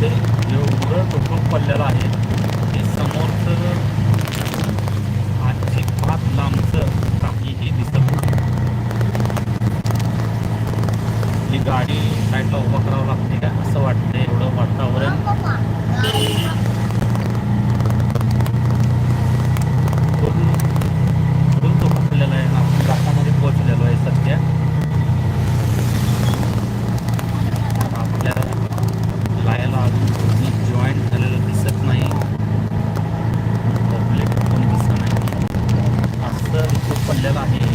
ते एवढं कुटुंब पडलेलं आहे की समोरचं आजची पाच लांबचं काहीही दिसत नाही ही गाडी साईडला उभं करावं लागते का असं वाटतं एवढं वातावरण पूर्ण पूर्ण तो पडलेला आहे आपण घाटामध्ये पोहोचलेलो आहे सध्या आपल्या लायाला अजून जॉईन झालेलं दिसत नाही पब्लिक पण दिसत नाही असं इथं पडलेलं आहे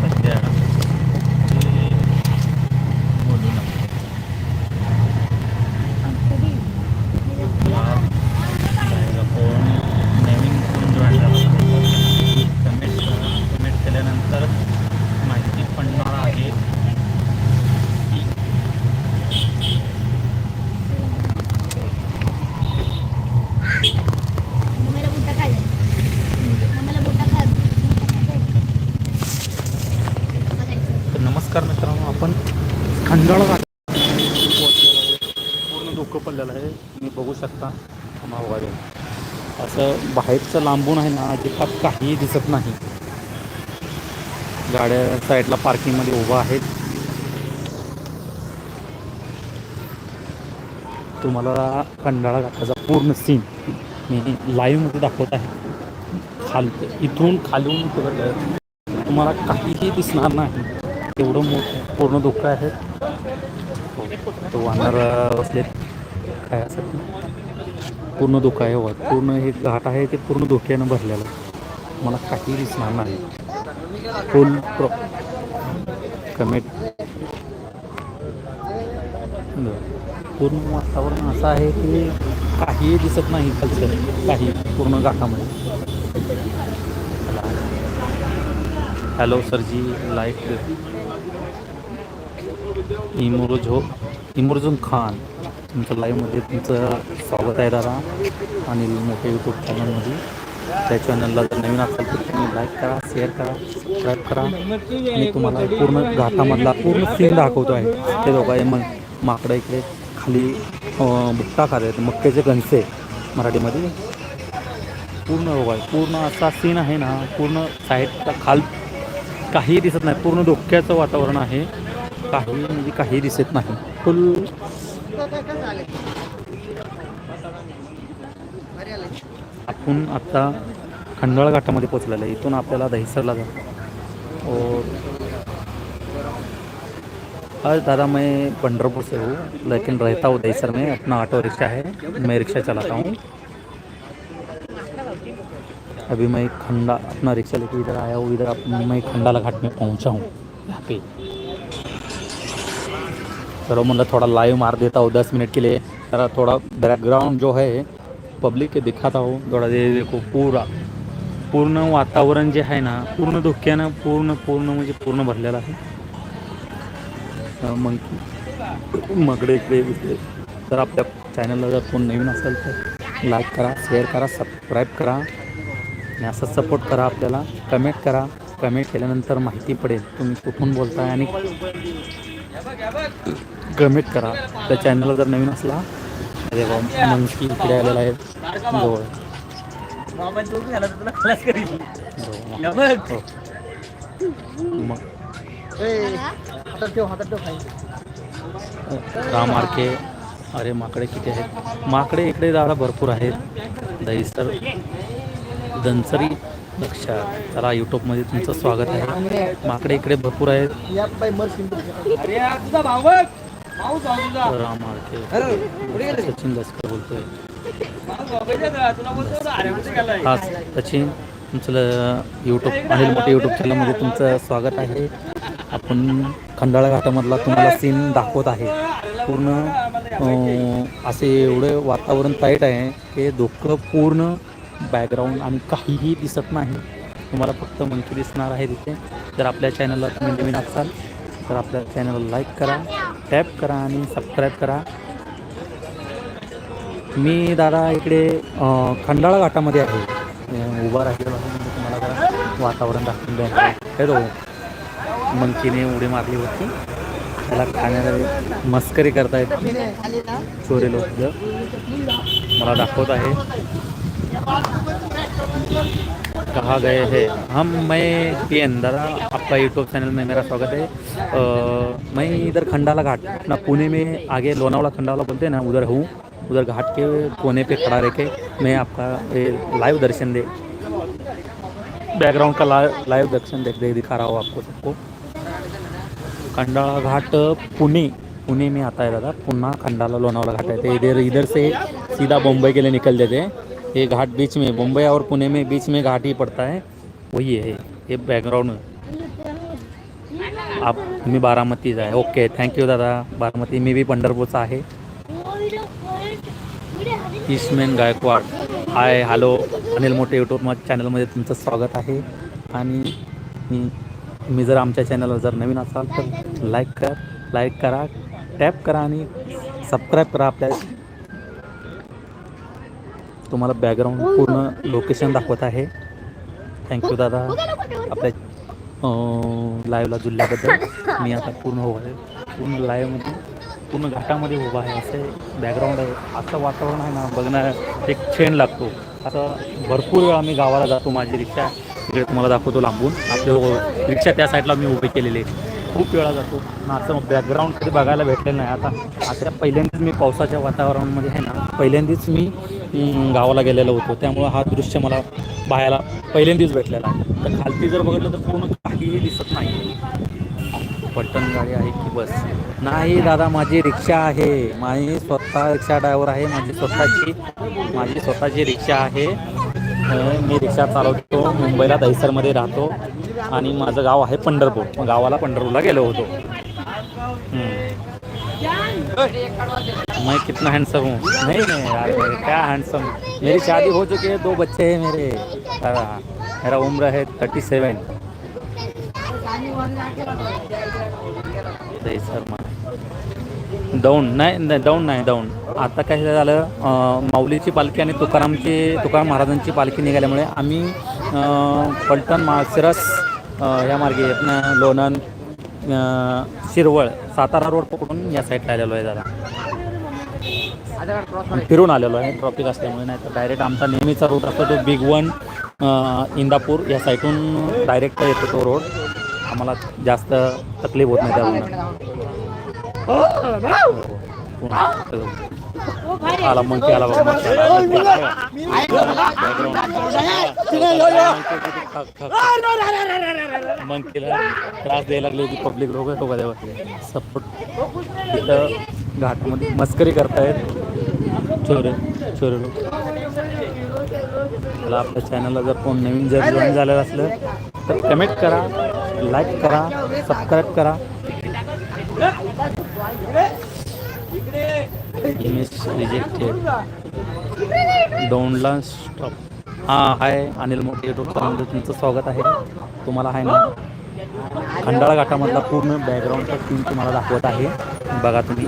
सध्या ते बोलू नका लायला कोण नवीन कोण जॉईन झाला कमेंट करा कमेंट केल्यानंतर माहिती पडणार आहे की मम्मीला बुट्टा खायला मम्मीला बुट्टा खायला तर नमस्कार मित्रांनो आपण खंडाळा घाट पोहोचलेलो आहे. पूर्ण धोकं पडलेलं आहे तुम्ही बघू शकता मावगाडी असं लांबून आहे ना अजिबात काहीही दिसत नाही. गाड्या साईडला पार्किंगमध्ये उभा आहेत. तुम्हाला कंडाळा घाटाचा पूर्ण सीन मी लाईव्हमध्ये दाखवत आहे. खाल इथून खालून तुम्हाला काहीही दिसणार नाही. एवढं मोठं पूर्ण धोका आहे. हो, तो वानर बसलेत. काय असं पूर्ण धोका आहे वर पूर्ण हे घाट आहे ते पूर्ण धोक्यानं भरलेलं मला काही दिसणार नाही. फुल प्रो कमेट पूर्ण वातावरण असं आहे की काहीही दिसत नाही खालचं. काही पूर्ण घाटामध्ये. हॅलो सरजी. लाइट इमोरोजो इमोरजुन खान. तुमचं लाईव्हमध्ये तुमचं स्वागत आहे दादा आणि मोठ्या यूट्यूब चॅनलमध्ये त्या चॅनलला जर नवीन असाल तर तुम्ही लाईक करा शेअर करा सबस्क्राईब करा. मी तुम्हाला पूर्ण घाटामधला पूर्ण सीन दाखवतो आहे. ते लोक आहे मग माकडं इकडे खाली अं, खात आहेत. मक्क्याचे गणसे मराठीमध्ये. पूर्ण बघा पूर्ण असा सीन आहे ना पूर्ण साईडचा खाल काही दिसत नाही. पूर्ण धोक्याचं वातावरण आहे. काही म्हणजे काही दिसत नाही. फुल आपण आता खंडाळा घाटामध्ये पोचलेलं आहे. इथून आपल्याला दहिसरला और आज दादा मैं पंडरपुर से हूँ, लेकिन रहता हूँ दहिसर में. अपना ऑटो रिक्शा है, मैं रिक्शा चलाता हूँ. अभी मैं खंडा, अपना रिक्शा लेके इधर आया हूँ. इधर मैं खंडाला घाट में पहुँचा हूँ, यहाँ पे. सर्व म्हणलं थोड़ा लाइव मार देता हूँ दस मिनट के लिए। जरा थोड़ा बैकग्राउंड जो है पब्लिक के दिखाता हूँ। थोड़ा दे देखो पूरा पूर्ण वातावरण जे आहे ना पूर्ण धोक्यानं पूर्ण पूर्ण म्हणजे पूर्ण भरलेलं आहे. मग मगडे इकडे इकडे. तर आपल्या चॅनलला जर कोण नवीन असेल तर लाईक करा शेअर करा सबस्क्राईब करा. आणि असं सपोर्ट करा आपल्याला. कमेंट करा. कमेंट केल्यानंतर माहिती पडेल तुम्ही कुठून बोलताय आणि कमेंट करा. त्या चॅनलला जर नवीन असला अरे मंकी इकडे आलेला आहे. जवळ. हो. राम मार्के. अरे माकडे किती आहेत? माकडे इकडे दादा भरपूर आहेत. दहीसर दनसरी लक्षात चला यूट्यूबमध्ये तुमचं स्वागत आहे. माकडे इकडे भरपूर आहेत. सचिन लस्कर बोलतोय. हा सचिन तुमचं यूट्यूब अनिल मोठे यूट्यूब चॅनलमध्ये तुमचं स्वागत आहे. आपण खंडाळा घाटामधला तुम्हाला सीन दाखवत आहे. पूर्ण असे एवढं वातावरण टाईट आहे की धोकं पूर्ण बॅकग्राऊंड आणि काहीही दिसत नाही. तुम्हाला फक्त मंकी दिसणार आहे तिथे. जर आपल्या चॅनलला तुम्ही नवीन असाल तर आपल्या चॅनलला लाईक करा टॅप करा आणि सबस्क्राईब करा. मी दादा इकडे खंडाळा घाटामध्ये आहे. उभा राहिलेलो आहे म्हणजे तुम्हाला जरा वातावरण दाखवून द्या हॅलो मंकीने उडी मारली होती. त्याला खाण्याला मस्करी करतायत. चोरे लोक. मला दाखवत आहे. कहाँ गए हैं। हम मैं पी अंदर आपका यूट्यूब चैनल में मेरा स्वागत है। अ, मैं इधर खंडाला घाट अपना पुणे में आगे लोनावाला खंडाला बोलते हैं ना उधर हूँ। उधर घाट के कोने पे खड़ा रह के मैं आपका लाइव दर्शन दे बैकग्राउंड का ला, लाइव दर्शन देख देख दिखा रहा हूँ आपको सबको। खंडाला घाट पुणे पुणे में आता है दादा। पुन्हा खंडाला लोनावाला घाट है। तो इधर इधर से सीधा मुंबई के लिए निकल जाते हैं। ये घाट बीच में मुंबई और पुणे में बीच में घाट ही पड़ता है। वही है, ये बैकग्राउंड आप, तुम्ही बारामतीच आहे ओके थँक्यू दादा. बारामती, मी बी पंढरपूरचा आहे. ईस्टमॅन Gaikwad. Hi hello Anil Mothe YouTube चॅनलमध्ये तुमचं स्वागत आहे. आणि मी जर आमच्या चॅनलवर जर नवीन असाल तर लाईक कर लाईक करा टॅप करा आणि सबस्क्राईब करा आपल्या तुम्हाला बॅकग्राऊंड पूर्ण लोकेशन दाखवत आहे. थँक्यू दादा. आपल्या लाईव्हला जुळल्याबद्दल मी आता पूर्ण उभा आहे. पूर्ण लाईव्हमध्ये पूर्ण घाटामध्ये उभा आहे. असे बॅकग्राऊंड आहे. असं वातावरण आहे ना बघणं एक छेन लागतो. असं भरपूर वेळा मी गावाला जातो माझी रिक्षा. इकडे तुम्हाला दाखवतो लांबून. आपल्या रिक्षा त्या साईडला मी उभी केलेली आहे खूप वेळा जातो. ना असं बॅकग्राऊंड कधी बघायला भेटलेलं नाही. आता आता पहिल्यांदाच मी पावसाच्या वातावरणामध्ये आहे ना पहिल्यांदाच मी गावाला गेलेलो होतो. त्यामुळं हा दृश्य मला पाहायला पहिल्यांदाच भेटलेला आहे. तर खालती जर बघितलं तर पूर्ण काहीही दिसत नाही. पटण गाडी आहे की बस? नाही दादा माझी रिक्षा आहे. माझी स्वतः रिक्षा ड्रायव्हर आहे. माझी स्वतःची माझी स्वतःची रिक्षा आहे. मी रिक्षा चालवतो. मुंबईला दहिसरमध्ये राहतो. आणि माझं गाव आहे पंढरपूर. गावाला पंढरपूरला गेलो होतो. मैं कितना हैंडसम हूँ। नहीं नहीं यार क्या हैंडसम मेरी शादी हो चुकी है दो बच्चे हैं मेरे। मेरा उम्र है थर्टी सेवन शर्मा डाऊन नाही नाही डाऊन नाही डाऊन आता काय झालं माऊलीची पालखी आणि तुकारामची तुकाराम महाराजांची पालखी निघाल्यामुळे आम्ही पलटण माळशिरस अं, या मार्गे लोणंद शिरवळ सातारा रोड पकडून या साईडला आलेलो आहे दादा फिरून आलेलो आहे ट्रॉफिक असल्यामुळे नाही तर डायरेक्ट आमचा नेहमीचा रोड असतो तो बिग वन इंदापूर. या साईडून डायरेक्ट येतो तो रोड आम्हाला जास्त तकलीफ होत नाही त्यामुळे आला मग आला बघ monkey मंकीला त्रास द्यायला लागले होती पब्लिक लोक आहे का तेव्हा सपोर्ट तिथं घाटामध्ये मस्करी करतायत चोरे चोरे लोक मला आपल्या चॅनलला जर कोण नवीन जर जॉईन झालेलं असलं तर कमेंट करा लाईक करा सबस्क्राईब करा रिजेक्टेड. डोंडला स्टॉप हां हाय अनिल मोठे युट्यूब चॅनलमध्ये तुमचं स्वागत आहे. तुम्हाला आहे ना खंडाळा घाटामधला पूर्ण बॅकग्राऊंडचा सीन तुम्हाला दाखवत आहे. बघा तुम्ही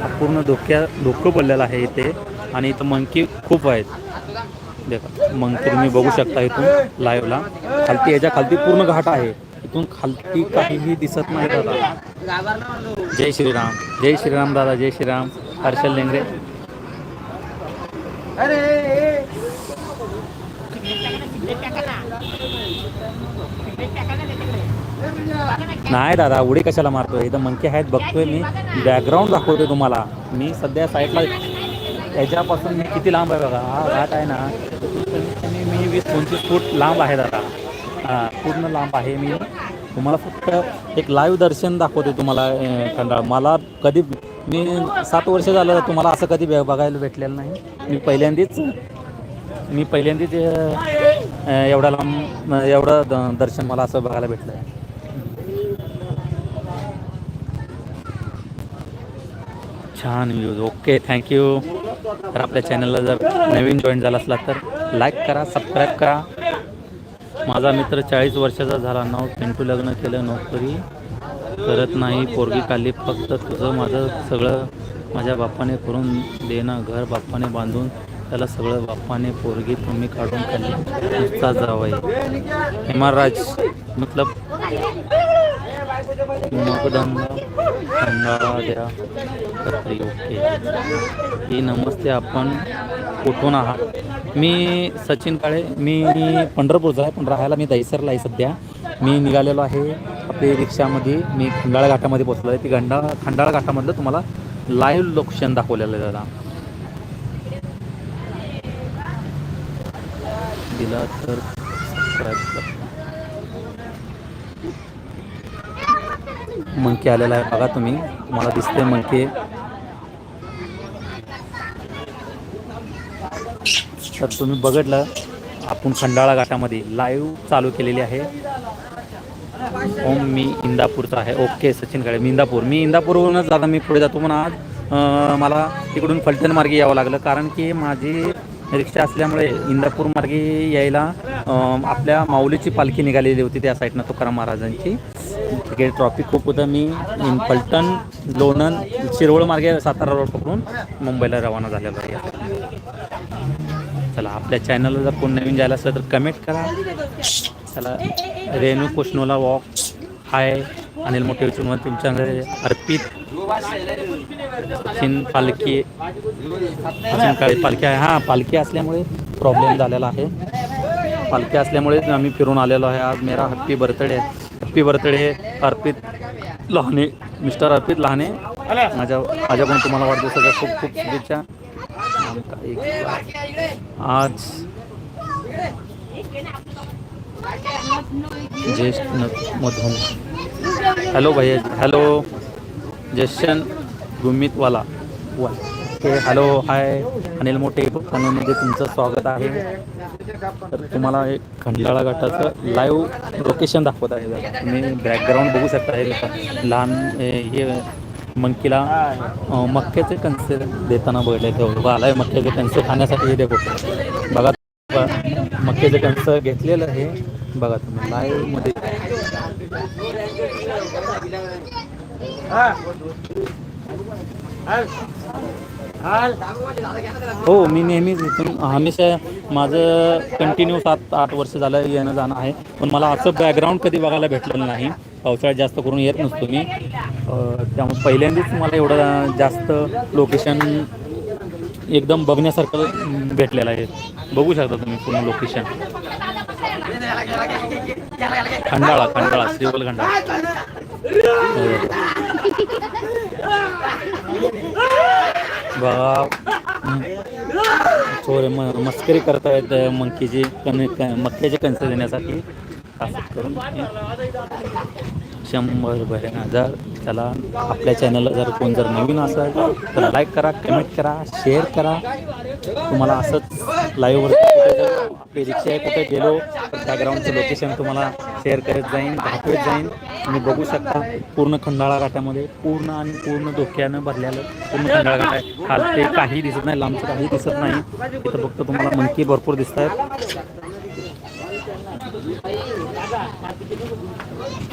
हा पूर्ण धोक्या धोकं पडलेलं आहे इथे. आणि इथं मंकी खूप आहेत. देखा मंकी तुम्ही बघू शकता इथून लाईव्हला खालती याच्या खालती पूर्ण घाट आहे. इथून खालती काहीही दिसत नाही दादा. जय श्रीराम. जय श्रीराम दादा जय श्रीराम. हर्षल लेंगरे. नाही दादा उडी कशाला मारतोय? इथं मंकी आहेत बघतोय मी. बॅकग्राऊंड दाखवतोय तुम्हाला. मी सध्या साईडला याच्यापासून मी किती लांब आहे बघा? हा घाट आहे ना. मी वीस पंचवीस फूट लांब आहे दादा. हां पूर्ण लांब आहे मी. तुम्हाला फक्त एक लाईव्ह दर्शन दाखवते तुम्हाला खंडाळ. मला कधी मी सात वर्ष झालं तुम्हाला असं कधी बघायला भेटलेलं नाही. मी पहिल्यांदाच मी पहिल्यांदाच एवढा लांब एवढं द- दर्शन मला असं बघायला भेटलं आहे छान व्ह्यूज. ओके थँक्यू तर आपल्या चॅनलला जर नवीन जॉईन झाला असला तर लाईक करा सबस्क्राईब करा. माझा मित्र चाळीस वर्षाचा झाला नाव पिंटू लग्न केलं नोकरी. करत नाही. पोरगी काली फक्त तुझं माझं सगळं माझ्या बाप्पाने करून देणं घर बाप्पाने बांधून त्याला सगळं बाप्पाने पोरगी तुम्ही काढून खाली नुसताच जावाई हेमाराज मतलब द्या. ओके ही नमस्ते आपण कुठून आहात? मी सचिन काळे मी पंढरपूरचा आहे. पण राहायला मी दहिसरला आहे सध्या. मी निघालेलो आहे आपली रिक्षामध्ये. मी खंडाळा घाटामध्ये पोचलो आहे ती खंडाळा खंडाळा घाटामधलं तुम्हाला लाईव्ह लोकेशन दाखवलेलं आहे दादा. दिला तर सबस्क्राईब मंकी आलेला आहे. बघा तुम्ही. तुम्हाला दिसते मंकी. तर तुम्ही बघितलं आपण खंडाळा घाटामध्ये लाईव्ह चालू केलेली आहे. ओम मी इंदापूरचा आहे. ओके सचिन काळे मी इंदापूर. मी इंदापूरवरूनच दादा मी पुढे जातो म्हणून आज मला तिकडून फलटण मार्गे यावं लागलं. कारण की माझी रिक्षा असल्यामुळे इंदापूर मार्गे यायला आपल्या माऊलीची पालखी निघालेली होती त्या साईडनं तुकाराम महाराजांची. तिकडे ट्रॉफिक खूप होतं. मी फलटण लोणंद शिरवळ मार्गे सातारा रोड पकडून मुंबईला रवाना झालेलो आहे. चला आपल्या चॅनलला जर कोण नवीन जायला असलं तर कमेंट करा. त्याला रेणू कोशनोला वॉक हाय अनिल मोठे उचलून तुमच्या अर्पित. सचिन पालखी. पालखी आहे? हां पालखी असल्यामुळे प्रॉब्लेम झालेला आहे. पालखी असल्यामुळे आम्ही फिरून आलेलो आहे. आज मेरा happy birthday happy birthday Arpit Lahane mister Arpit Lahane. माझ्या माझ्याकडून तुम्हाला वाढदिवसाच्या खूप खूप शुभेच्छा. आज ज्येष्ठ मधून हॅलो भैया hello Jashan गुमितवाला okay hello hi Anil Mothe चॅनलमध्ये तुमचं स्वागत आहे. तर तुम्हाला एक खंडाळा घाटाचं लाईव्ह लोकेशन दाखवत आहे. जरा. तुम्ही बॅकग्राऊंड बघू शकता हे लोक. लहान हे मंकीला मक्क्याचे मक्याचे कणसे देताना बघितले. ते बघा आलाय मक्क्याचे कणसे खाण्यासाठी हे देखो. बघा मक्याचं कणस घेतलेलं आहे. बघा तुम्ही लाईव्हमध्ये. हो मी नेहमीच इथून हमेशा माझं कंटिन्यू सात आठ वर्ष झालं येणं जाणं आहे. पण मला असं बॅकग्राऊंड कधी बघायला भेटलेलं नाही. पावसाळ्यात जास्त करून येत नसतो मी. त्यामुळे पहिल्यांदाच मला एवढं जास्त लोकेशन एकदम बघण्यासारखं भेटलेलं आहे. बघू शकता तुम्ही पूर्ण लोकेशन खंडाळा खंडाळा श्रीवल खंडाळा. हो. बघा. थोडे म मस्करी करतायत मंकीची कण क- मक्याचे कणस देण्यासाठी. असं करून. शंभर बरे जर त्याला आपल्या चॅनलला जर कोण जर नवीन असाल तर लाईक करा कमेंट करा शेअर करा. तुम्हाला असंच लाईव्हवर कुठे जर आपली रिक्षा आहे कुठे गेलो तर त्या ग्राउंडचं लोकेशन तुम्हाला शेअर करत जाईन दाखवत जाईन. तुम्ही बघू शकता पूर्ण खंडाळा घाटामध्ये पूर्ण आणि पूर्ण धोक्यानं भरलेलं पूर्ण खंडाळा घाट आहे. खालते काही दिसत नाही लांबचं काही दिसत नाही. इथं फक्त तुम्हाला मंकी भरपूर दिसत आहेत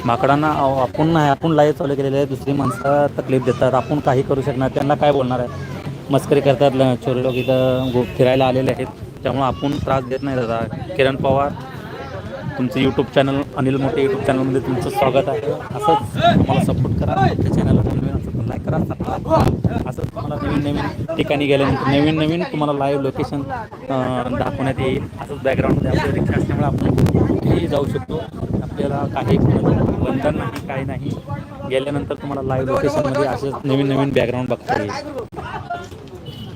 माकडांना आपण नाही आपण लाईव्ह चालू केलेले आहे दुसरी माणसं तकलीफ देतात. आपण काही करू शकणार त्यांना काय बोलणार आहे? मस्करी करतात ल- लोक इथं गो फिरायला आलेले आहेत. त्यामुळं आपण त्रास देत नाही दादा. किरण पवार तुमचं YouTube channel Anil Mothe YouTube चॅनलमध्ये तुमचं स्वागत आहे. असंच तुम्हाला सपोर्ट करा. त्या चॅनलला नवीन असं लाईक करा सबस्क्राईब करा. असंच तुम्हाला नवीन नवीन ठिकाणी गेल्यानंतर नवीन नवीन तुम्हाला लाईव्ह लोकेशन दाखवण्यात येईल. असंच बॅकग्राऊंडमध्ये आपल्या रिक्षा असल्यामुळे आपण कुठेही जाऊ शकतो. आपल्याला काही कोणाचं बंधन नाही काही नाही. गेल्यानंतर तुम्हाला लाईव्ह लोकेशनमध्ये असं नवीन नवीन बॅकग्राऊंड बघता येईल.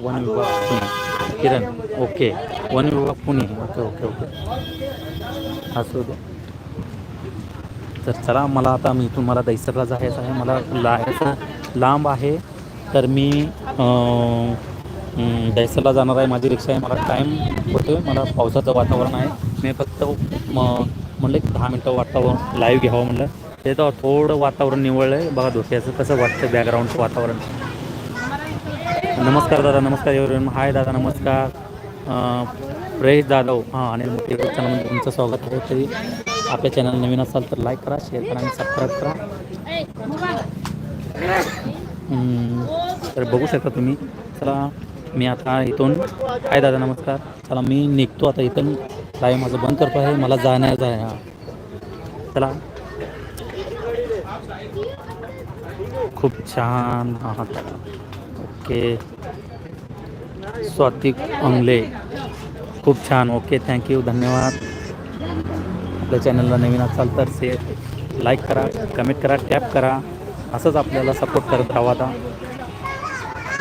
वन विभाग पुणे. किरण ओके वन विभाग पुणे. ओके ओके ओके असू दे तर चला मला आता मी तुम्हाला दैसरला जायचं आहे. मला लायचं लांब आहे. तर मी दैसरला जाणार आहे. माझी रिक्षा आहे. मला टाईम होतो मला पावसाचं वातावरण आहे. मी फक्त म्हणलं एक दहा मिनटं वातावरण लाईव्ह घ्यावं म्हणलं. ते तर थोडं वातावरण निवडलं आहे बघा धोक्याचं कसं वाटतं बॅकग्राऊंडचं वातावरण. नमस्कार दादा नमस्कार एवढं. हाय दादा नमस्कार. प्रेश जाधव. हां आणि मोठे चॅनलमध्ये तुमचं स्वागत आहे. तरी आपल्या चॅनल नवीन असाल तर लाईक करा शेअर करा आणि सबस्क्राईब करा. तर बघू शकता तुम्ही. चला मी आता इथून हाय दादा नमस्कार. चला मी निघतो आता इथून. लाईव्ह माझं बंद करतो आहे, मला जाण्याचं आहे, हाँ. चला. खूप छान, आहात. ओके. स्वातिक अंगले. खूप छान. ओके थँक्यू धन्यवाद. आपल्या चॅनलला नवीन असाल तर शेअर लाईक करा कमेंट करा टॅप करा. असंच आपल्याला सपोर्ट करत राहा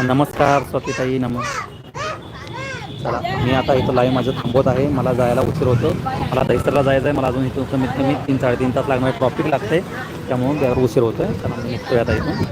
नमस्कार, स्वातीताई नम चला मी आता इथं लाईव्ह माझं थांबवत आहे. मला जायला उशीर होतो. मला दहिसरला जायचं आहे मला अजून इथून कमीत कमी तीन साडेतीन तास लागणार. ट्रॉफिक लागते त्यामुळं उशीर होतो आहे चला मी निघतोय आता इथून.